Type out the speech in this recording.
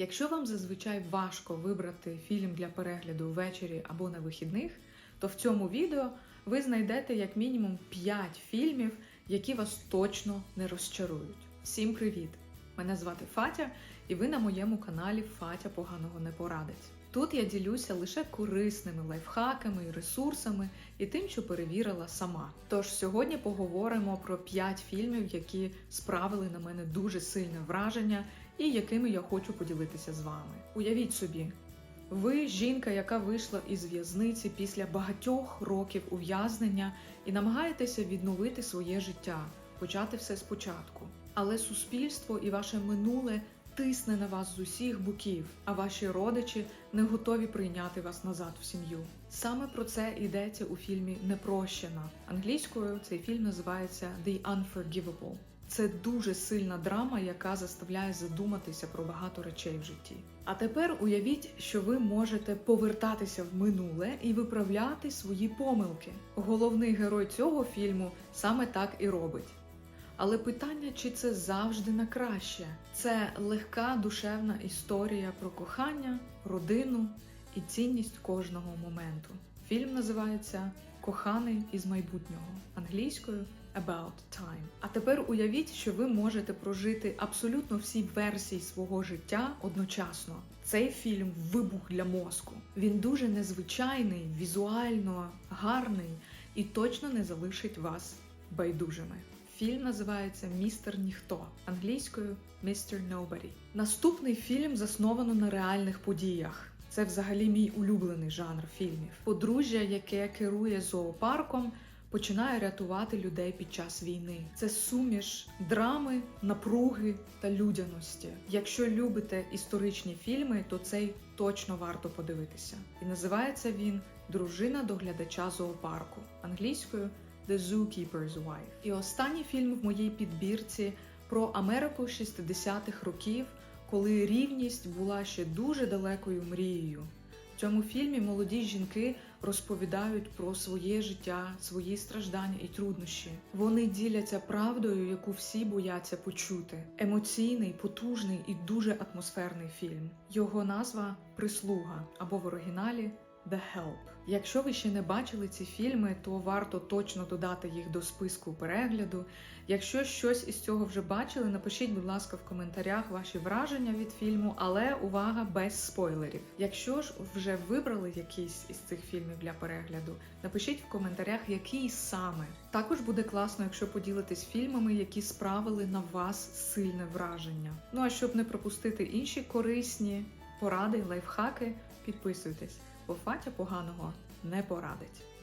Якщо вам зазвичай важко вибрати фільм для перегляду ввечері або на вихідних, то в цьому відео ви знайдете як мінімум 5 фільмів, які вас точно не розчарують. Всім привіт! Мене звати Фатя, і ви на моєму каналі Фатя поганого не порадить. Тут я ділюся лише корисними лайфхаками і ресурсами і тим, що перевірила сама. Тож сьогодні поговоримо про 5 фільмів, які справили на мене дуже сильне враження і якими я хочу поділитися з вами. Уявіть собі, ви жінка, яка вийшла із в'язниці після багатьох років ув'язнення і намагаєтеся відновити своє життя, почати все спочатку. Але суспільство і ваше минуле тисне на вас з усіх боків, а ваші родичі не готові прийняти вас назад в сім'ю. Саме про це йдеться у фільмі Непрощена. Англійською цей фільм називається The Unforgivable. Це дуже сильна драма, яка заставляє задуматися про багато речей в житті. А тепер уявіть, що ви можете повертатися в минуле і виправляти свої помилки. Головний герой цього фільму саме так і робить. Але питання, чи це завжди на краще? Це легка душевна історія про кохання, родину і цінність кожного моменту. Фільм називається Коханий із майбутнього англійською About Time. А тепер уявіть, що ви можете прожити абсолютно всі версії свого життя одночасно. Цей фільм вибух для мозку. Він дуже незвичайний, візуально гарний і точно не залишить вас байдужими. Фільм називається Містер Ніхто англійською Mr. Nobody. Наступний фільм засновано на реальних подіях. Це взагалі мій улюблений жанр фільмів. Подружжя, яке керує зоопарком, починає рятувати людей під час війни. Це суміш драми, напруги та людяності. Якщо любите історичні фільми, то цей точно варто подивитися. І називається він Дружина доглядача зоопарку англійською The Zookeeper's Wife. І останній фільм в моїй підбірці про Америку 60-х років, коли рівність була ще дуже далекою мрією. В цьому фільмі молоді жінки розповідають про своє життя, свої страждання і труднощі. Вони діляться правдою, яку всі бояться почути. Емоційний, потужний і дуже атмосферний фільм. Його назва Прислуга або в оригіналі The Help. Якщо ви ще не бачили ці фільми, то варто точно додати їх до списку перегляду. Якщо щось із цього вже бачили, напишіть, будь ласка, в коментарях ваші враження від фільму, але увага без спойлерів. Якщо ж вже вибрали якийсь із цих фільмів для перегляду, напишіть в коментарях, який саме. Також буде класно, якщо поділитесь фільмами, які справили на вас сильне враження. Ну а щоб не пропустити інші корисні поради, лайфхаки, підписуйтесь бо Фатя поганого не порадить.